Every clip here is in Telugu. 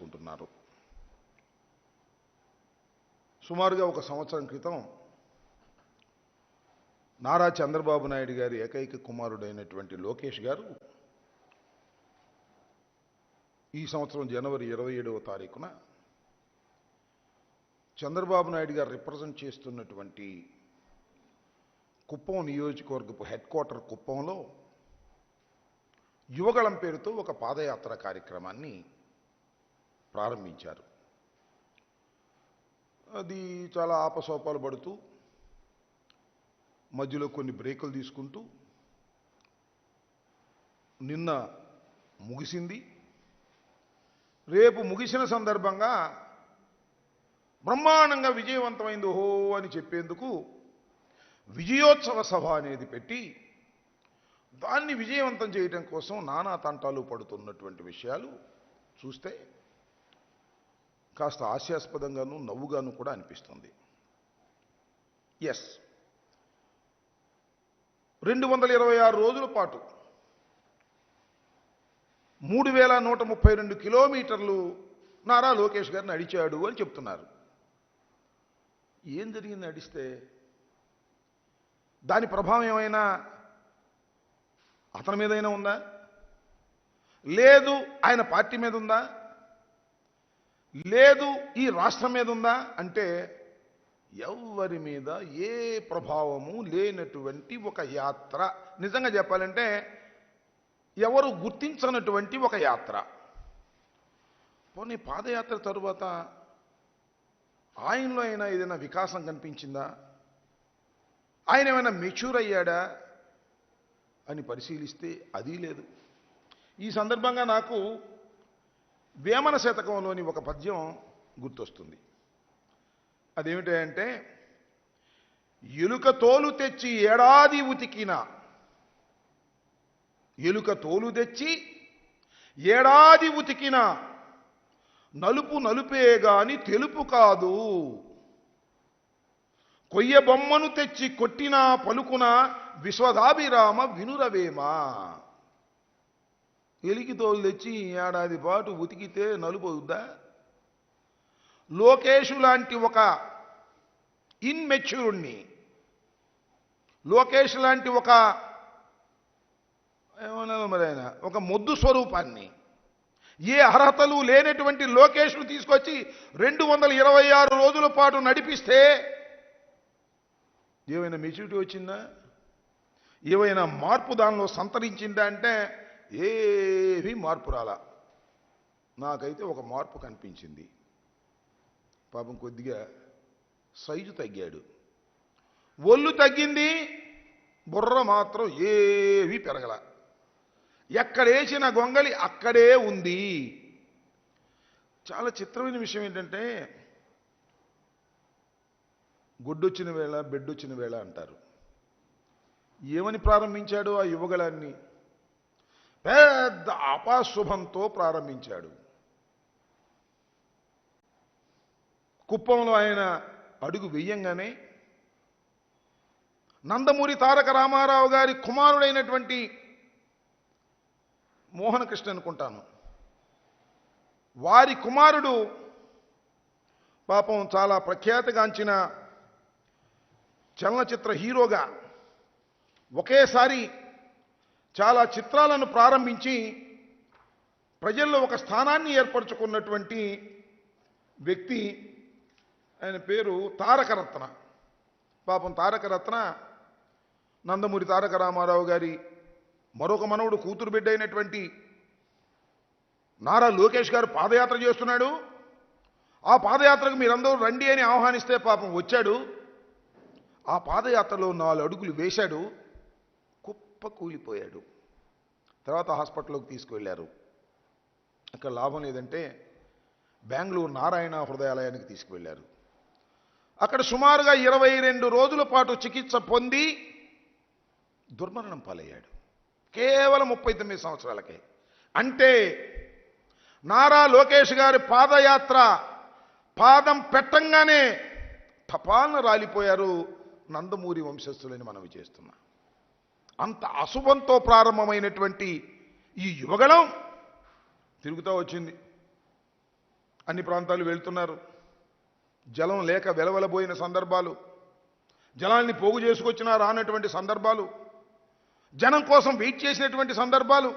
చేసుకుంటున్నారు. సుమారుగా ఒక సంవత్సరం క్రితం నారా చంద్రబాబు నాయుడు గారి ఏకైక కుమారుడైనటువంటి లోకేష్ గారు ఈ సంవత్సరం జనవరి ఇరవై ఏడవ తారీఖున చంద్రబాబు నాయుడు గారు రిప్రజెంట్ చేస్తున్నటువంటి కుప్పం నియోజకవర్గపు హెడ్ క్వార్టర్ కుప్పంలో యువగళం పేరుతో ఒక పాదయాత్ర కార్యక్రమాన్ని ప్రారంభించారు. అది చాలా ఆపసోపాలు పడుతూ మధ్యలో కొన్ని బ్రేకులు తీసుకుంటూ నిన్న ముగిసింది. రేపు ముగిసిన సందర్భంగా బ్రహ్మాండంగా విజయవంతమైంది ఓహో అని చెప్పేందుకు విజయోత్సవ సభ అనేది పెట్టి దాన్ని విజయవంతం చేయడం కోసం నానా తంటాలు పడుతున్నటువంటి విషయాలు చూస్తే కాస్త హాస్యాస్పదంగాను నవ్వుగాను కూడా అనిపిస్తుంది. ఎస్ రెండు వందల ఇరవై ఆరు రోజుల పాటు మూడు వేల నూట ముప్పై రెండు కిలోమీటర్లు నారా లోకేష్ గారిని నడిచాడు అని చెప్తున్నారు. ఏం జరిగింది నడిస్తే దాని ప్రభావం ఏమైనా అతని మీదైనా ఉందా? లేదు ఆయన పార్టీ మీద ఉందా? లేదు ఈ రాష్ట్రం మీద ఉందా అంటే ఎవరి మీద ఏ ప్రభావము లేనటువంటి ఒక యాత్ర. నిజంగా చెప్పాలంటే ఎవరు గుర్తించనటువంటి ఒక యాత్ర. పోనీ పాదయాత్ర తరువాత ఆయనలో అయినా ఏదైనా వికాసం కనిపించిందా? ఆయన ఏమైనా మెచ్యూర్ అయ్యాడా? అని పరిశీలిస్తే అది లేదు. ఈ సందర్భంగా నాకు వేమన శతకంలోని ఒక పద్యం గుర్తొస్తుంది. అదేమిటంటే ఎలుక తోలు తెచ్చి ఏడాది ఉతికిన ఎలుక తోలు తెచ్చి ఏడాది ఉతికిన నలుపు నలుపే గాని తెలుపు కాదు. కొయ్య బొమ్మను తెచ్చి కొట్టిన పలుకున విశ్వదాభిరామ వినురవేమా? ఎలికి తోలు తెచ్చి ఏడాది పాటు ఉతికితే నలుపు లోకేషు లాంటి ఒక ఇన్మెచ్యూర్ని లోకేష్ లాంటి ఒక ఏమన్నారు మరి ఆయన? ఒక మొద్దు స్వరూపాన్ని ఏ అర్హతలు లేనటువంటి లోకేష్ను తీసుకొచ్చి రెండు వందల ఇరవై ఆరు రోజుల పాటు నడిపిస్తే ఏమైనా మెచ్యూరిటీ వచ్చిందా? ఏమైనా మార్పు దానిలో సంతరించిందా అంటే ఏవి మార్పు రాలా. నాకైతే ఒక మార్పు కనిపించింది. పాపం కొద్దిగా సైజు తగ్గాడు. ఒళ్ళు తగ్గింది బుర్ర మాత్రం ఏవి పెరగల. ఎక్కడేసిన గొంగలి అక్కడే ఉంది. చాలా చిత్రమైన విషయం ఏంటంటే గుడ్డొచ్చిన వేళ బెడ్డొచ్చిన వేళ అంటారు. ఏమని ప్రారంభించాడు ఆ యువగళాన్ని పెద్ద అపాశుభంతో ప్రారంభించాడు. కుప్పంలో ఆయన అడుగు వెయ్యంగానే నందమూరి తారక రామారావు గారి కుమారుడైనటువంటి మోహనకృష్ణ అనుకుంటాను. వారి కుమారుడు పాపం చాలా ప్రఖ్యాతిగాంచిన చలనచిత్ర హీరోగా ఒకేసారి చాలా చిత్రాలను ప్రారంభించి ప్రజల్లో ఒక స్థానాన్ని ఏర్పరచుకున్నటువంటి వ్యక్తి ఆయన పేరు తారకరత్న. పాపం తారకరత్న నందమూరి తారక రామారావు గారి మరొక మనవుడు కూతురు బిడ్డ అయినటువంటి నారా లోకేష్ గారు పాదయాత్ర చేస్తున్నాడు. ఆ పాదయాత్రకు మీరందరూ రండి అని ఆహ్వానిస్తే పాపం వచ్చాడు. ఆ పాదయాత్రలో నాలుగు అడుగులు వేశాడు. కుప్ప కూలిపోయాడు. తర్వాత హాస్పిటల్లోకి తీసుకువెళ్ళారు. అక్కడ లాభం లేదంటే బెంగళూరు నారాయణ హృదయాలయానికి తీసుకువెళ్ళారు. అక్కడ సుమారుగా ఇరవై రెండు రోజుల పాటు చికిత్స పొంది దుర్మరణం పాలయ్యాడు. కేవలం ముప్పై తొమ్మిది సంవత్సరాలకే. అంటే నారా లోకేష్ గారి పాదయాత్ర పాదం పెట్టంగానే తపాలను రాలిపోయారు నందమూరి వంశస్థులని మనవి చేస్తున్నా. అంత అశుభంతో ప్రారంభమైనటువంటి ఈ యువగణం తిరుగుతూ వచ్చింది. అన్ని ప్రాంతాలు వెళ్తున్నారు. జలం లేక వెలవెలబోయిన సందర్భాలు జలాన్ని పోగు చేసుకొచ్చినా రానటువంటి సందర్భాలు జనం కోసం వెయిట్ చేసినటువంటి సందర్భాలు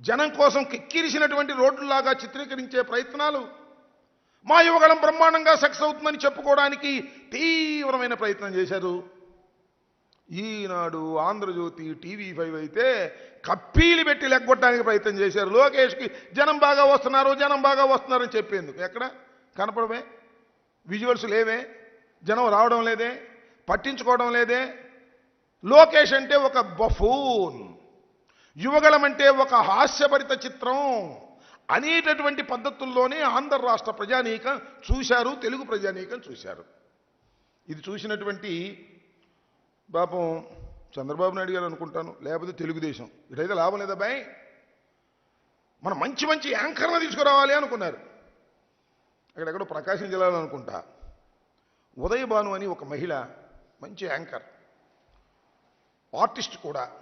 జనం కోసం కిక్కిరిసినటువంటి రోడ్లలాగా చిత్రీకరించే ప్రయత్నాలు మా యువగళం బ్రహ్మాండంగా సక్సెస్ అవుతుందని చెప్పుకోవడానికి తీవ్రమైన ప్రయత్నం చేశారు. ఈనాడు ఆంధ్రజ్యోతి టీవీ ఫైవ్ అయితే కప్పీలు పెట్టి లెగ్గొట్టడానికి ప్రయత్నం చేశారు. లోకేష్కి జనం బాగా వస్తున్నారు జనం బాగా వస్తున్నారని చెప్పేందుకు. ఎక్కడ? కనపడమే. విజువల్స్ లేవే. జనం రావడం లేదే. పట్టించుకోవడం లేదే. లోకేష్ అంటే ఒక బఫూన్. యువగలం అంటే ఒక హాస్యభరిత చిత్రం. అనేటటువంటి పద్ధతుల్లోనే ఆంధ్ర రాష్ట్ర ప్రజానీకం చూశారు తెలుగు ప్రజానీకం చూశారు. ఇది చూసినటువంటి పాపం చంద్రబాబు నాయుడు గారు అనుకుంటాను లేకపోతే తెలుగుదేశం. ఇటైతే లాభం లేదా బాయ్? మనం మంచి మంచి యాంకర్ను తీసుకురావాలి అనుకున్నారు. అక్కడెక్కడో ప్రకాశం జిల్లాలో అనుకుంటా. ఉదయ భాను అని ఒక మహిళ మంచి యాంకర్ ఆర్టిస్ట్ కూడా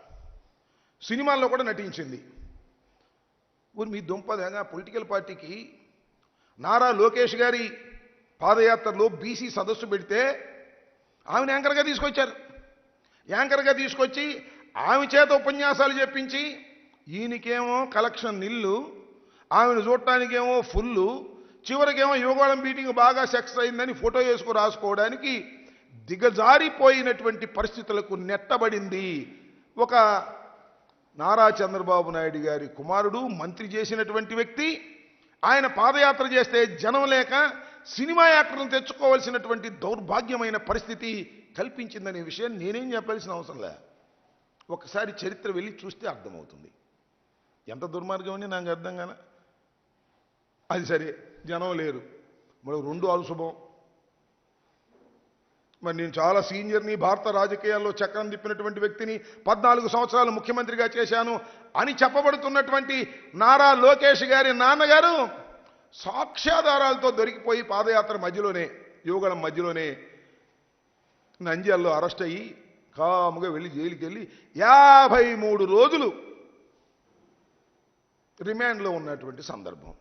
సినిమాల్లో కూడా నటించింది. ఊరి మీ దుంపదేగా పొలిటికల్ పార్టీకి నారా లోకేష్ గారి పాదయాత్రలో బీసీ సదస్సు పెడితే ఆమెను యాంకర్గా తీసుకొచ్చారు. యాంకర్గా తీసుకొచ్చి ఆమె చేత ఉపన్యాసాలు చెప్పించి ఈయనకేమో కలెక్షన్ నిల్లు ఆమెను చూడటానికేమో ఫుల్లు చివరికేమో యువగోళం మీటింగ్ బాగా సెక్స్ అయిందని ఫోటో వేసుకు రాసుకోవడానికి దిగజారిపోయినటువంటి పరిస్థితులకు నెట్టబడింది. ఒక నారా చంద్రబాబు నాయుడు గారి కుమారుడు మంత్రి చేసినటువంటి వ్యక్తి ఆయన పాదయాత్ర చేస్తే జనం లేక సినిమా యాక్టర్లను తెచ్చుకోవాల్సినటువంటి దౌర్భాగ్యమైన పరిస్థితి కల్పించిందనే విషయం నేనేం చెప్పాల్సిన అవసరం లే. ఒకసారి చరిత్ర వెళ్ళి చూస్తే అర్థమవుతుంది. ఎంత దుర్మార్గం అని నాకు అర్థం కాన అది సరే జనం లేరు. మరి రెండు అలుశుభం మరి నేను చాలా సీనియర్ని భారత రాజకీయాల్లో చక్రం తిప్పినటువంటి వ్యక్తిని పద్నాలుగు సంవత్సరాలు ముఖ్యమంత్రిగా చేశాను అని చెప్పబడుతున్నటువంటి నారా లోకేష్ గారి నాన్నగారు సాక్ష్యాధారాలతో దొరికిపోయి పాదయాత్ర మధ్యలోనే యువగళం మధ్యలోనే నంద్యాల్లో అరెస్ట్ అయ్యి కాముగా వెళ్ళి జైలుకి వెళ్ళి యాభై మూడు రోజులు రిమాండ్లో ఉన్నటువంటి సందర్భం.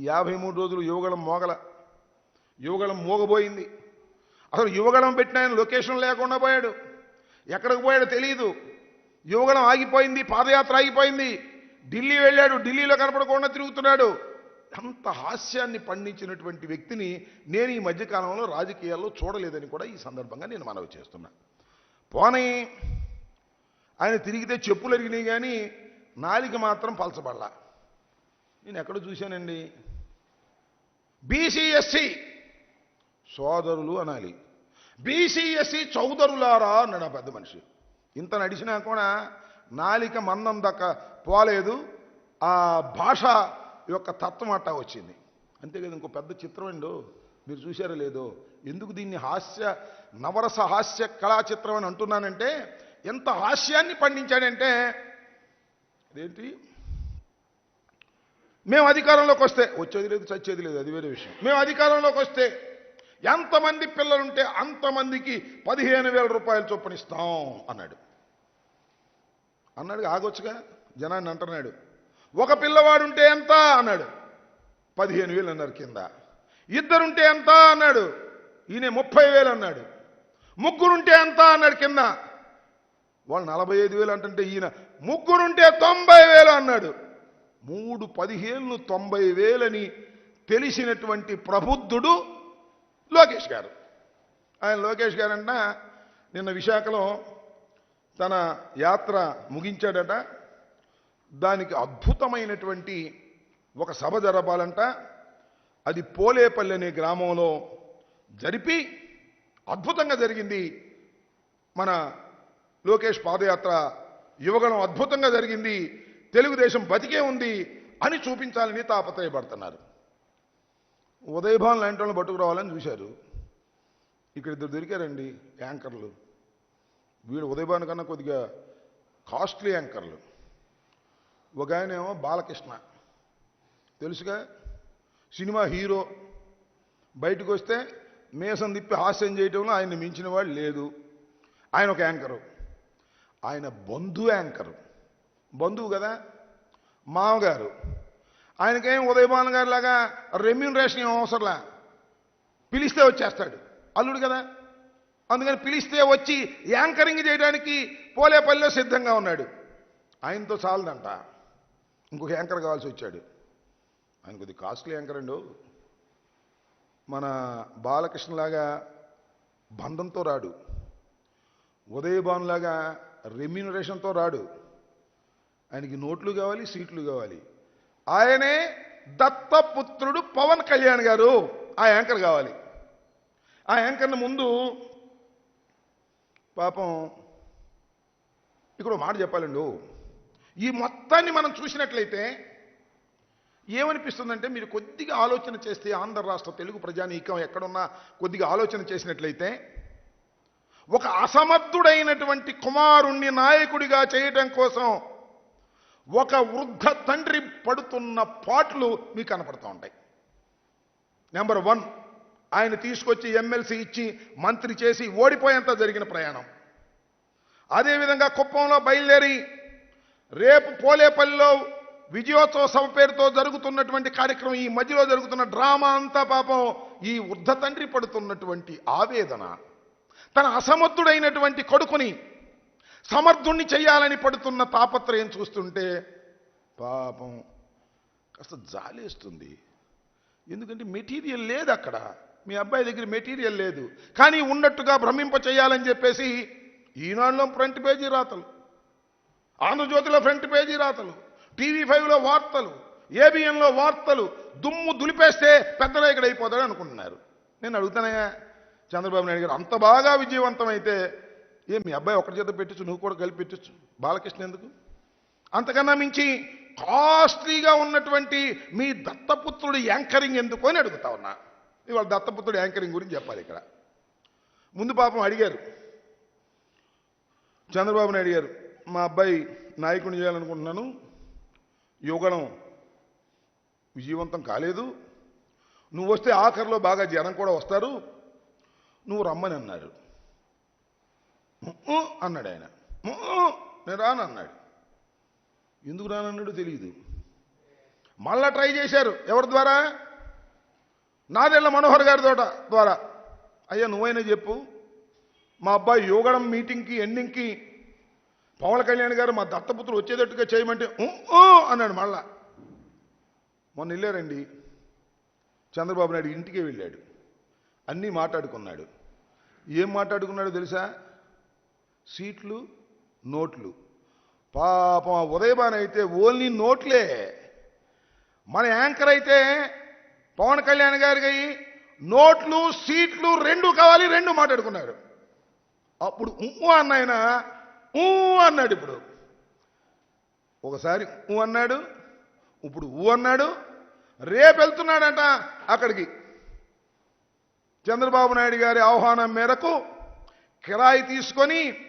యాభై మూడు రోజులు యువగళం మోగల యువగళం మోగబోయింది. అసలు యువగళం పెట్టిన ఆయన లొకేషన్ లేకుండా పోయాడు. ఎక్కడికి పోయాడో తెలియదు యువగళం ఆగిపోయింది పాదయాత్ర ఆగిపోయింది. ఢిల్లీ వెళ్ళాడు ఢిల్లీలో కనపడకుండా తిరుగుతున్నాడు. అంత హాస్యాన్ని పండించినటువంటి వ్యక్తిని నేను ఈ మధ్యకాలంలో రాజకీయాల్లో చూడలేదని కూడా ఈ సందర్భంగా నేను మనవి చేస్తున్నా. పోనీ ఆయన తిరిగితే చెప్పులు అరిగినాయి కానీ నాలిక మాత్రం పలచబడలా. నేను ఎక్కడ చూశానండి? బీసీఎస్సీ సోదరులు అనాలి. బీసీఎస్సి చౌదరులారా అన్నాడు ఆ పెద్ద మనిషి. ఇంత నడిచినా కూడా నాలిక మందం దక్క పోలేదు. ఆ భాష యొక్క తత్వం అట్టా వచ్చింది. అంతే కదా ఇంకో పెద్ద చిత్రం అండు మీరు చూశారో లేదో? ఎందుకు దీన్ని హాస్య నవరస హాస్య కళా చిత్రం అని అంటున్నానంటే ఎంత హాస్యాన్ని పండించాడంటే అదేంటి? మేము అధికారంలోకి వస్తే వచ్చేది లేదు చచ్చేది లేదు అది వేరే విషయం. మేము అధికారంలోకి వస్తే ఎంతమంది పిల్లలుంటే అంతమందికి పదిహేను వేల రూపాయలు చొప్పున ఇస్తాం అన్నాడు. అన్నాడు ఆగొచ్చుగా? జనాన్ని అంటున్నాడు. ఒక పిల్లవాడుంటే ఎంత అన్నాడు. పదిహేను వేలు అన్నారు కింద. ఇద్దరుంటే ఎంత అన్నాడు. ఈయన ముప్పై వేలు అన్నాడు. ముగ్గురుంటే ఎంత అన్నాడు కింద. వాళ్ళు నలభై ఐదు వేలు అంటుంటే ఈయన ముగ్గురుంటే తొంభై వేలు అన్నాడు. మూడు పదిహేను తొంభై వేలని తెలిసినటువంటి ప్రబుద్ధుడు లోకేష్ గారు. ఆయన లోకేష్ గారంట నిన్న విశాఖలో తన యాత్ర ముగించాడట. దానికి అద్భుతమైనటువంటి ఒక సభ జరపాలంట. అది పోలేపల్లి అనే గ్రామంలో జరిపి అద్భుతంగా జరిగింది. మన లోకేష్ పాదయాత్ర యువగణం అద్భుతంగా జరిగింది. తెలుగుదేశం బతికే ఉంది అని చూపించాలని తాపత్రయపడుతున్నారు. ఉదయభాన్ లాంటి వాళ్ళని పట్టుకురావాలని చూశారు. ఇక్కడ ఇద్దరు దొరికారండి యాంకర్లు. వీడు ఉదయభాన్ కన్నా కొద్దిగా కాస్ట్లీ యాంకర్లు. ఒక ఆయన ఏమో బాలకృష్ణ. తెలుసుగా? Cinema hero. బయటకు వస్తే మేసం తిప్పి హాస్యం చేయటంలో ఆయన్ని మించిన వాడు లేదు. ఆయన ఒక యాంకరు. ఆయన బంధు యాంకరు. బంధువు కదా? మామగారు. ఆయనకేం ఉదయభాన్ గారి లాగా రెమ్యూనరేషన్ ఏం అవసరంలా పిలిస్తే వచ్చేస్తాడు. అల్లుడు కదా? అందుకని పిలిస్తే వచ్చి యాంకరింగ్ చేయడానికి పోలేపల్లిలో సిద్ధంగా ఉన్నాడు. ఆయనతో చాలదంట. ఇంకొక యాంకర్ కావాల్సి వచ్చాడు. ఆయన కొద్ది కాస్ట్లీ యాంకర్ అండు మన బాలకృష్ణలాగా బంధంతో రాడు. ఉదయభానులాగా రెమ్యూనరేషన్తో రాడు. ఆయనకి నోట్లు కావాలి సీట్లు కావాలి. ఆయనే దత్తపుత్రుడు పవన్ కళ్యాణ్ గారు. ఆ యాంకర్ కావాలి. ఆ యాంకర్ని ముందు పాపం ఇక్కడ ఒక మాట చెప్పాలండు ఈ మొత్తాన్ని మనం చూసినట్లయితే ఏమనిపిస్తుందంటే మీరు కొద్దిగా ఆలోచన చేస్తే ఆంధ్ర రాష్ట్ర తెలుగు ప్రజానీకం ఎక్కడున్నా కొద్దిగా ఆలోచన చేసినట్లయితే ఒక అసమర్థుడైనటువంటి కుమారుణ్ణి నాయకుడిగా చేయటం కోసం ఒక వృద్ధ తండ్రి పడుతున్న పాటలు మీకు కనపడుతూ ఉంటాయి. నెంబర్ వన్ ఆయన తీసుకొచ్చి ఎమ్మెల్సీ ఇచ్చి మంత్రి చేసి ఓడిపోయేంత జరిగిన ప్రయాణం. అదేవిధంగా కుప్పంలో బయలుదేరి రేపు పోలేపల్లిలో విజయోత్సవ సభ పేరుతో జరుగుతున్నటువంటి కార్యక్రమం ఈ మధ్యలో జరుగుతున్న డ్రామా అంతా పాపం ఈ వృద్ధ తండ్రి పడుతున్నటువంటి ఆవేదన. తన అసమర్థుడైనటువంటి కొడుకుని సమర్థుణ్ణి చేయాలని పడుతున్న తాపత్రయం చూస్తుంటే పాపం కాస్త జాలేస్తుంది. ఎందుకంటే మెటీరియల్ లేదు అక్కడ. మీ అబ్బాయి దగ్గర మెటీరియల్ లేదు. కానీ ఉన్నట్టుగా భ్రమింప చేయాలని చెప్పేసి ఈనాడులో ఫ్రంట్ పేజీ రాతలు. ఆంధ్రజ్యోతిలో ఫ్రంట్ పేజీ రాతలు టీవీ ఫైవ్లో వార్తలు ఏబిఎన్లో వార్తలు దుమ్ము దులిపేస్తే పెద్దలు ఇక్కడ అయిపోతాడు అనుకుంటున్నారు. నేను అడుగుతానయ్యా చంద్రబాబు నాయుడు గారు అంత బాగా విజయవంతమైతే ఏ మీ అబ్బాయి ఒకటి చేత పెట్టచ్చు నువ్వు కూడా కలిపి పెట్టచ్చు? బాలకృష్ణ ఎందుకు? అంతకన్నా మించి కాస్ట్లీగా ఉన్నటువంటి మీ దత్తపుత్రుడు యాంకరింగ్ ఎందుకు అని అడుగుతా ఉన్నా. ఇవాళ దత్తపుత్రుడు యాంకరింగ్ గురించి చెప్పాలి ఇక్కడ. ముందు పాపం అడిగారు. చంద్రబాబు నాయుడు గారు మా అబ్బాయి నాయకుని చేయాలనుకుంటున్నాను. యువగణం విజయవంతం కాలేదు. నువ్వు వస్తే ఆఖరిలో బాగా జనం కూడా వస్తారు. నువ్వు రమ్మని అన్నారు అన్నాడు ఆయన. నేను రాను అన్నాడు. ఎందుకు రానన్నాడు తెలియదు మళ్ళా ట్రై చేశారు ఎవరి ద్వారా? నాదెళ్ళ మనోహర్ గారి తోట ద్వారా. అయ్యా నువ్వైనా చెప్పు. మా అబ్బాయి యోగడం మీటింగ్కి ఎండింగ్కి పవన్ కళ్యాణ్ గారు మా దత్తపుత్రుడు వచ్చేటట్టుగా చేయమంటే అన్నాడు మళ్ళా. మొన్న వెళ్ళారండి. చంద్రబాబు నాయుడు ఇంటికే వెళ్ళాడు. అన్నీ మాట్లాడుకున్నాడు. ఏం మాట్లాడుకున్నాడో తెలుసా? సీట్లు నోట్లు. పాపం ఉదయభాన్ అయితే ఓన్లీ నోట్లే. మన యాంకర్ అయితే పవన్ కళ్యాణ్ గారికి నోట్లు సీట్లు రెండు కావాలి రెండు మాట్లాడుకున్నారు. అప్పుడు ఊ అన్నాయన? ఊ అన్నాడు ఇప్పుడు. ఒకసారి ఊ అన్నాడు ఇప్పుడు ఊ అన్నాడు రేపు వెళ్తున్నాడంట అక్కడికి. చంద్రబాబు నాయుడు గారి ఆహ్వానం మేరకు కిరాయి తీసుకొని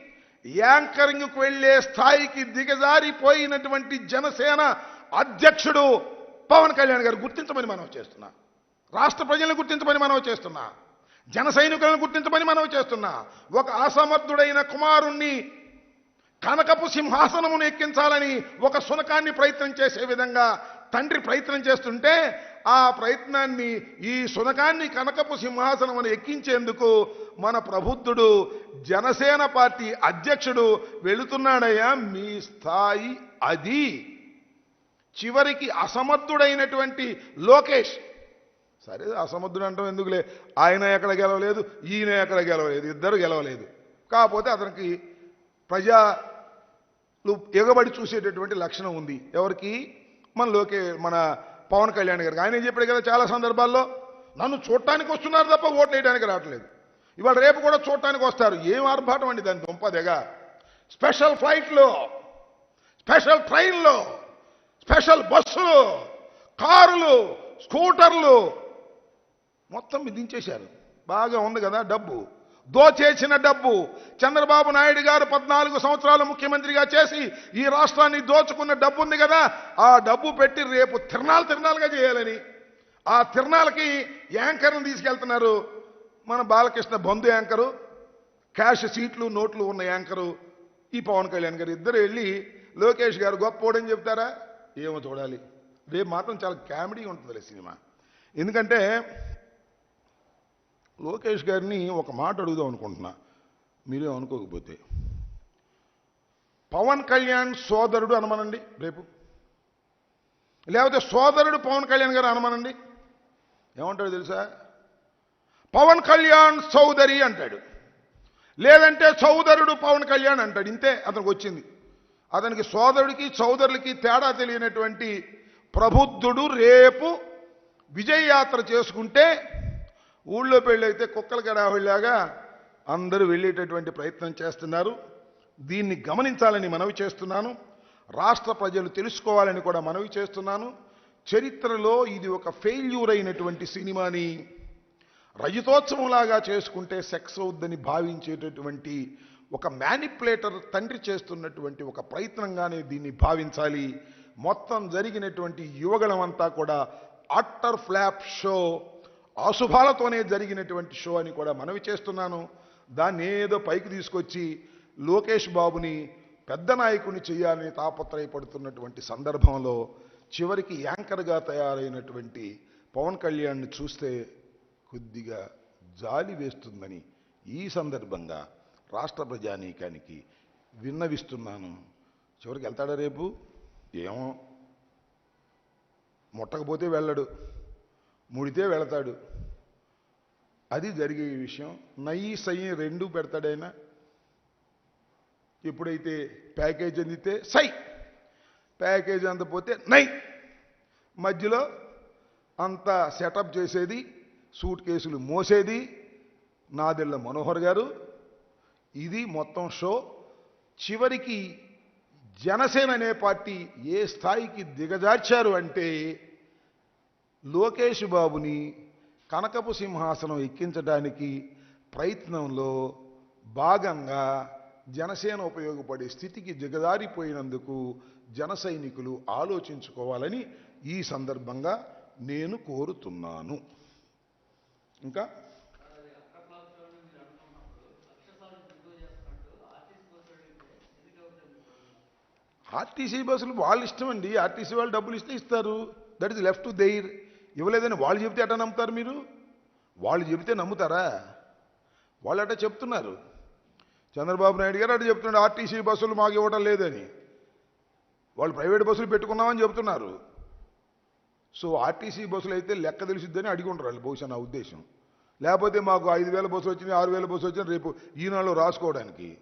యాంకరింగ్కు వెళ్ళే స్థాయికి దిగజారిపోయినటువంటి జనసేన అధ్యక్షుడు పవన్ కళ్యాణ్ గారు గుర్తించమని మనం చేస్తున్నా. రాష్ట్ర ప్రజలను గుర్తించమని మనం చేస్తున్నా. జన సైనికులను గుర్తించమని మనం చేస్తున్నా. ఒక అసమర్థుడైన కుమారుణ్ణి కనకపు సింహాసనమును ఎక్కించాలని ఒక సునకాన్ని ప్రయత్నం చేసే విధంగా తండ్రి ప్రయత్నం చేస్తుంటే ఆ ప్రయత్నాన్ని ఈ సునకాన్ని కనకపు సింహాసనమును ఎక్కించేందుకు మన ప్రబుద్ధుడు జనసేన పార్టీ అధ్యక్షుడు వెళుతున్నాడయ్యా మీ స్థాయి అది. చివరికి అసమర్థుడైనటువంటి లోకేష్. సరే అసమర్థుడు అంటాం ఎందుకులే? ఆయన ఎక్కడ గెలవలేదు ఈయన ఎక్కడ గెలవలేదు ఇద్దరు గెలవలేదు. కాకపోతే అతనికి ప్రజా ఎగబడి చూసేటటువంటి లక్షణం ఉంది. ఎవరికి? మన లోకే మన పవన్ కళ్యాణ్ గారికి. ఆయన చెప్పాడు కదా చాలా సందర్భాల్లో? నన్ను చూడటానికి వస్తున్నారు తప్ప ఓట్లు వేయడానికి రావట్లేదు. ఇవాళ రేపు కూడా చూడటానికి వస్తారు. ఏం ఆర్భాటం అండి దాని దుంపదెగా స్పెషల్ ఫ్లైట్లో స్పెషల్ ట్రైన్లో స్పెషల్ బస్సులు కారులు స్కూటర్లు మొత్తం మీద దించేశారు. బాగా ఉంది కదా డబ్బు. దోచేసిన డబ్బు చంద్రబాబు నాయుడు గారు పద్నాలుగు సంవత్సరాలు ముఖ్యమంత్రిగా చేసి ఈ రాష్ట్రాన్ని దోచుకున్న డబ్బు ఉంది కదా ఆ డబ్బు పెట్టి రేపు తిరణాలు తిరణాలుగా చేయాలని. ఆ తిరణాలకి యాంకర్ని తీసుకెళ్తున్నారు. మన బాలకృష్ణ బంధు యాంకరు క్యాష్ సీట్లు నోట్లు ఉన్న యాంకరు ఈ పవన్ కళ్యాణ్ గారు ఇద్దరు వెళ్ళి లోకేష్ గారు గొప్పోడని చెప్తారా? ఏమో చూడాలి. రేపు మాత్రం చాలా కామెడీ ఉంటుందిలే సినిమా. ఎందుకంటే లోకేష్ గారిని ఒక మాట అడుగుదాం అనుకుంటున్నా. మీరే అనుకోకపోతే. పవన్ కళ్యాణ్ సోదరుడు అనమనండి రేపు. లేకపోతే సోదరుడు పవన్ కళ్యాణ్ గారు అనమనండి. ఏమంటాడు తెలుసా? పవన్ కళ్యాణ్ సోదరి అంటాడు. లేదంటే సోదరుడు పవన్ కళ్యాణ్ అంటాడు. ఇంతే అతనికి వచ్చింది. అతనికి సోదరుడికి సోదరులకి తేడా తెలియనటువంటి ప్రబుద్ధుడు రేపు విజయ యాత్ర చేసుకుంటే ఊళ్ళో పెళ్ళైతే కుక్కల గడావిలాగా అందరూ వెళ్ళేటటువంటి ప్రయత్నం చేస్తున్నారు. దీన్ని గమనించాలని మనవి చేస్తున్నాను. రాష్ట్ర ప్రజలు తెలుసుకోవాలని కూడా మనవి చేస్తున్నాను. చరిత్రలో ఇది ఒక ఫెయిల్యూర్ అయినటువంటి సినిమాని రజతోత్సవంలాగా చేసుకుంటే సెక్స్ అవుద్దని భావించేటటువంటి ఒక మ్యానిపులేటర్ తండ్రి చేస్తున్నటువంటి ఒక ప్రయత్నంగానే దీన్ని భావించాలి. మొత్తం జరిగినటువంటి యువగళం అంతా కూడా అట్టర్ ఫ్లాప్ షో అశుభాలతోనే జరిగినటువంటి షో అని కూడా మనవి చేస్తున్నాను. దాన్ని ఏదో పైకి తీసుకొచ్చి లోకేష్ బాబుని పెద్ద నాయకుని చేయాలని తాపత్రయపడుతున్నటువంటి సందర్భంలో చివరికి యాంకర్గా తయారైనటువంటి పవన్ కళ్యాణ్ని చూస్తే కొద్దిగా జాలి వేస్తుందని ఈ సందర్భంగా రాష్ట్ర ప్రజానీకానికి విన్నవిస్తున్నాను. చివరికి వెళ్తాడా రేపు? ఏమో. ముట్టకపోతే వెళ్ళడు. ముడితే వెళతాడు. అది జరిగే విషయం. నయ్యి సై రెండు పెడతాడైనా. ఎప్పుడైతే ప్యాకేజ్ అందితే సై. ప్యాకేజ్ అందపోతే నై మధ్యలో అంత సెటప్ చేసేది సూట్ కేసులు మోసేది నాదెళ్ళ మనోహర్ గారు. ఇది మొత్తం షో. చివరికి జనసేన అనే పార్టీ ఏ స్థాయికి దిగజార్చారు అంటే లోకేష్ బాబుని కనకపు సింహాసనం ఎక్కించడానికి ప్రయత్నంలో భాగంగా జనసేన ఉపయోగపడే స్థితికి దిగజారిపోయినందుకు జన సైనికులు ఆలోచించుకోవాలని ఈ సందర్భంగా నేను కోరుతున్నాను. ఇంకా? ఆర్టీసీ బస్సులు వాళ్ళ ఇష్టం అండి ఆర్టీసీ వాళ్ళు డబ్బులు ఇస్తే ఇస్తారు. That is left to their ఇవ్వలేదని వాళ్ళు చెబితే ఎట నమ్ముతారు మీరు? వాళ్ళు చెబితే నమ్ముతారా? వాళ్ళు అట చెప్తున్నారు. చంద్రబాబు నాయుడు గారు అటు చెప్తున్నాడు ఆర్టీసీ బస్సులు మాకు ఇవ్వడం లేదని. వాళ్ళు ప్రైవేట్ బస్సులు పెట్టుకున్నామని చెప్తున్నారు సో ఆర్టీసీ బస్సులు అయితే లెక్క తెలిసిద్దని అడిగి ఉంటారు వాళ్ళు బహుశా నా ఉద్దేశం. లేకపోతే మాకు ఐదు వేల బస్సులు వచ్చింది ఆరు వేల బస్సులు వచ్చింది రేపు ఈనాడు రాసుకోవడానికి.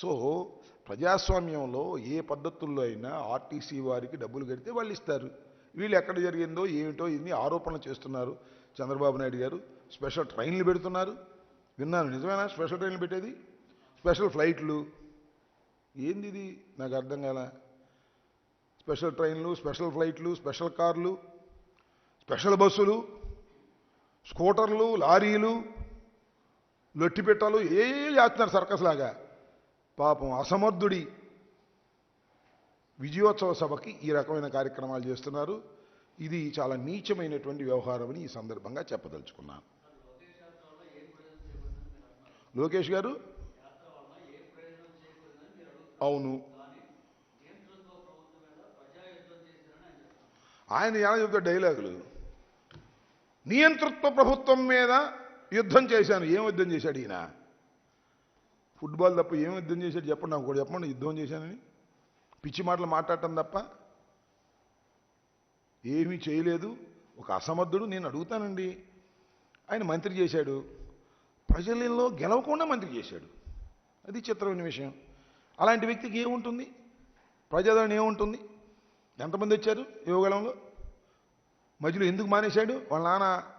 సో ప్రజాస్వామ్యంలో ఏ పద్ధతుల్లో అయినా ఆర్టీసీ వారికి డబ్బులు కడితే వాళ్ళు ఇస్తారు. వీళ్ళు ఎక్కడ జరిగిందో ఏమిటో ఇన్ని ఆరోపణలు చేస్తున్నారు చంద్రబాబు నాయుడు గారు. స్పెషల్ ట్రైన్లు పెడుతున్నారు. విన్నాను నిజమేనా? స్పెషల్ ట్రైన్లు పెట్టేది? స్పెషల్ ఫ్లైట్లు? ఏంది ఇది? నాకు అర్థం కాల. స్పెషల్ ట్రైన్లు స్పెషల్ ఫ్లైట్లు స్పెషల్ కార్లు స్పెషల్ బస్సులు స్కూటర్లు లారీలు లొట్టిపెట్టాలు ఏ చేస్తున్నారు సర్కస్ లాగా? పాపం అసమర్థుడి విజయోత్సవ సభకి ఈ రకమైన కార్యక్రమాలు చేస్తున్నారు. ఇది చాలా నీచమైనటువంటి వ్యవహారం అని ఈ సందర్భంగా చెప్పదలుచుకున్నాను. లోకేష్ గారు? అవును. ఆయన ఎలా చెబుతాడు డైలాగులు? నియంతృత్వ ప్రభుత్వం మీద యుద్ధం చేశాను. ఏం యుద్ధం చేశాడు ఈయన? ఫుట్బాల్ తప్ప ఏం యుద్ధం చేశాడు? చెప్పండి నాకు కూడా చెప్పండి. యుద్ధం చేశానని? పిచ్చి మాటలు మాట్లాడటం తప్ప ఏమీ చేయలేదు. ఒక అసమర్థుడు నేను అడుగుతానండి. ఆయన మంత్రి చేశాడు. ప్రజలలో గెలవకుండా మంత్రి చేశాడు. అది చిత్రమైన విషయం. అలాంటి వ్యక్తికి ఏముంటుంది? ప్రజాదరణ ఏముంటుంది? ఎంతమంది వచ్చారు యువగలంలో మధ్యలో ఎందుకు మానేశాడు? వాళ్ళ నాన్న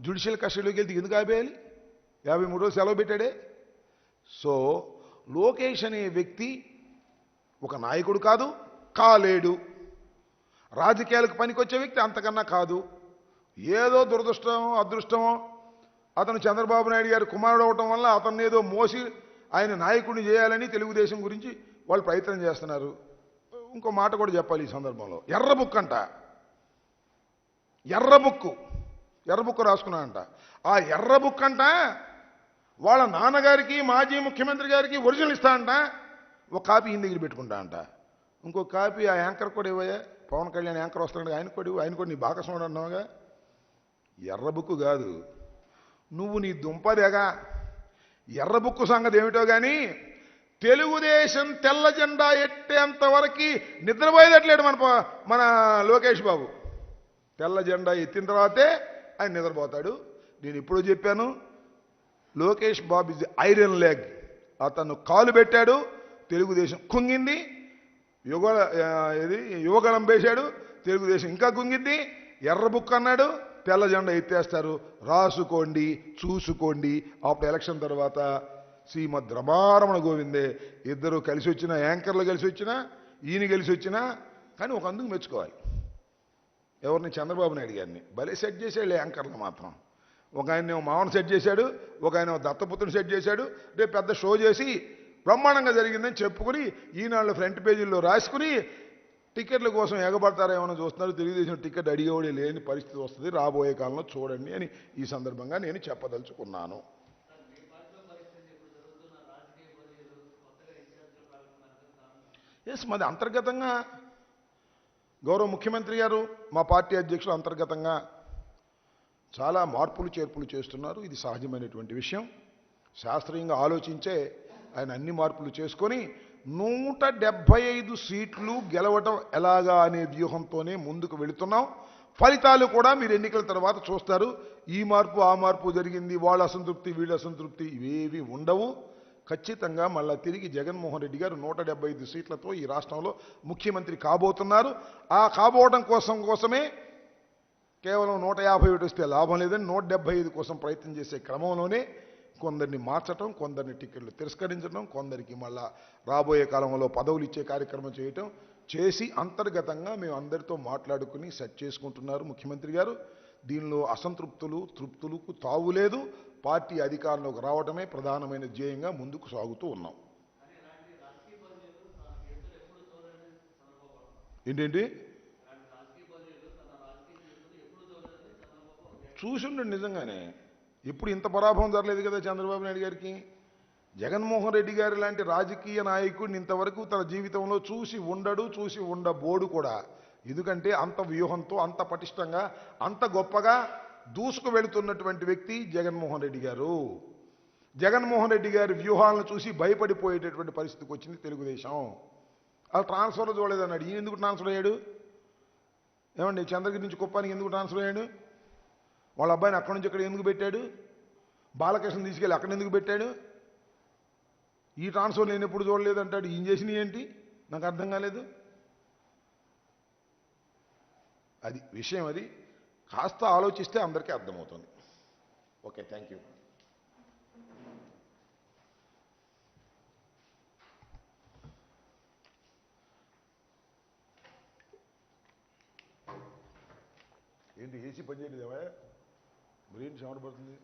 జ్యుడిషియల్ కస్టడీలోకి వెళ్తే ఎందుకు ఆపేయాలి? యాభై మూడు రోజులు సెలవు పెట్టాడే? సో లోకేష్ అనే వ్యక్తి ఒక నాయకుడు కాదు కాలేడు. రాజకీయాలకు పనికొచ్చే వ్యక్తి అంతకన్నా కాదు. ఏదో దురదృష్టమో అదృష్టమో అతను చంద్రబాబు నాయుడు గారి కుమారుడు అవటం వల్ల అతన్ని ఏదో మోసి ఆయన నాయకుడిని చేయాలని తెలుగుదేశం గురించి వాళ్ళు ప్రయత్నం చేస్తున్నారు. ఇంకో మాట కూడా చెప్పాలి ఈ సందర్భంలో. ఎర్రబుక్ అంట. ఎర్రబుక్కు ఎర్రబుక్కు రాసుకున్నానంట ఆ ఎర్రబుక్ అంట వాళ్ళ నాన్నగారికి మాజీ ముఖ్యమంత్రి గారికి ఒరిజినల్ ఇస్తా అంట. ఒక కాపీ ఈయన దగ్గర పెట్టుకుంటా అంట. ఇంకో కాపీ ఆ యాంకర్ కూడా ఇవ్వయా? పవన్ కళ్యాణ్ యాంకర్ వస్తున్నాడు ఆయన కూడా ఆయన కూడా నీ బాకస్వాడు అన్నావుగా ఎర్ర బుక్కు కాదు. నువ్వు నీ దుంపదేగా. ఎర్ర బుక్కు సంగతి ఏమిటో కానీ తెలుగుదేశం తెల్ల జెండా ఎట్టేంతవరకు నిద్రపోయేటట్లేడు నిద్రపోయేదట్లేడు మన మన లోకేష్ బాబు. తెల్ల జెండా ఎత్తిన తర్వాతే ఆయన నిద్రపోతాడు. నేను ఇప్పుడు చెప్పాను Lokesh Babu is iron leg. అతను కాలు పెట్టాడు తెలుగుదేశం కుంగింది యుగ ఇది యువగలం వేశాడు తెలుగుదేశం ఇంకా కుంగింది ఎర్ర బుక్ అన్నాడు తెల్ల జెండా ఎత్తేస్తారు రాసుకోండి చూసుకోండి. అప్పుడు ఎలక్షన్ తర్వాత శ్రీమద్ రమారమణ గోవిందే ఇద్దరు కలిసి వచ్చిన యాంకర్లు కలిసి వచ్చినా ఈయన కలిసి వచ్చినా కానీ ఒక అందుకు మెచ్చుకోవాలి. ఎవరిని చంద్రబాబు నాయుడు గారిని భలే సెట్ చేసాడు యాంకర్లు మాత్రం. ఒక ఆయన మామను సెట్ చేశాడు ఒక ఆయన దత్తపుత్రుని సెట్ చేశాడు రేపు పెద్ద షో చేసి బ్రహ్మాండంగా జరిగిందని చెప్పుకుని ఈనాళ్ళు ఫ్రంట్ పేజీల్లో రాసుకుని టికెట్ల కోసం ఎగబడతారేమో చూస్తున్నారు. తెలుగుదేశం టికెట్ అడిగేవాడే లేని పరిస్థితి వస్తుంది. రాబోయే కాలంలో చూడండి అని ఈ సందర్భంగా నేను చెప్పదలుచుకున్నాను. ఎస్ మాది అంతర్గతంగా గౌరవ ముఖ్యమంత్రి గారు మా పార్టీ అధ్యక్షులు అంతర్గతంగా చాలా మార్పులు చేర్పులు చేస్తున్నారు. ఇది సహజమైనటువంటి విషయం. శాస్త్రీయంగా ఆలోచించే ఆయన అన్ని మార్పులు చేసుకొని నూట డెబ్భై ఐదు సీట్లు గెలవటం ఎలాగా అనే వ్యూహంతోనే ముందుకు వెళుతున్నాం. ఫలితాలు కూడా మీరు ఎన్నికల తర్వాత చూస్తారు. ఈ మార్పు ఆ మార్పు జరిగింది వాళ్ళ అసంతృప్తి వీళ్ళ అసంతృప్తి ఇవేవి ఉండవు. ఖచ్చితంగా మళ్ళా తిరిగి జగన్మోహన్ రెడ్డి గారు నూట డెబ్బై ఐదు సీట్లతో ఈ రాష్ట్రంలో ముఖ్యమంత్రి కాబోతున్నారు. ఆ కాబోవడం కోసం కోసమే కేవలం నూట యాభై ఒకటి వస్తే లాభం లేదని నూట డెబ్బై ఐదు కోసం ప్రయత్నం చేసే క్రమంలోనే కొందరిని మార్చటం కొందరిని టికెట్లు తిరస్కరించడం కొందరికి మళ్ళా రాబోయే కాలంలో పదవులు ఇచ్చే కార్యక్రమం చేయటం చేసి అంతర్గతంగా మేము అందరితో మాట్లాడుకుని సెట్ చేసుకుంటున్నారు ముఖ్యమంత్రి గారు. దీనిలో అసంతృప్తులు తృప్తులకు తావు లేదు. పార్టీ అధికారంలోకి రావడమే ప్రధానమైన ధ్యేయంగా ముందుకు సాగుతూ ఉన్నాం. ఏంటండి చూసిండు నిజంగానే. ఇప్పుడు ఇంత పరాభవం జరగలేదు కదా చంద్రబాబు నాయుడు గారికి? జగన్మోహన్ రెడ్డి గారి లాంటి రాజకీయ నాయకుడిని ఇంతవరకు తన జీవితంలో చూసి ఉండడు చూసి ఉండబోడు కూడా. ఎందుకంటే అంత వ్యూహంతో అంత పటిష్టంగా అంత గొప్పగా దూసుకు వెళుతున్నటువంటి వ్యక్తి జగన్మోహన్ రెడ్డి గారు. జగన్మోహన్ రెడ్డి గారి వ్యూహాలను చూసి భయపడిపోయేటటువంటి పరిస్థితికి వచ్చింది తెలుగుదేశం. అలా ట్రాన్స్ఫర్ చూడలేదన్నాడు. ఈయన ఎందుకు ట్రాన్స్ఫర్ అయ్యాడు? ఏమండి చంద్రగిరి నుంచి కుప్పానికి ఎందుకు ట్రాన్స్ఫర్ అయ్యాడు? వాళ్ళ అబ్బాయిని అక్కడి నుంచి ఇక్కడ ఎందుకు పెట్టాడు? బాలకృష్ణ తీసుకెళ్ళి అక్కడ ఎందుకు పెట్టాడు? ఈ ట్రాన్స్ఫర్ నేను ఎప్పుడు చూడలేదు అంటాడు. ఈయన చేసినవి ఏంటి? నాకు అర్థం కాలేదు. అది విషయం అది. కాస్త ఆలోచిస్తే అందరికీ అర్థమవుతుంది. ఓకే థ్యాంక్ యూ ఏంటి ఏసీ పనిచేయలేదేవా బ్రెయిన్ చెమట పడుతుంది.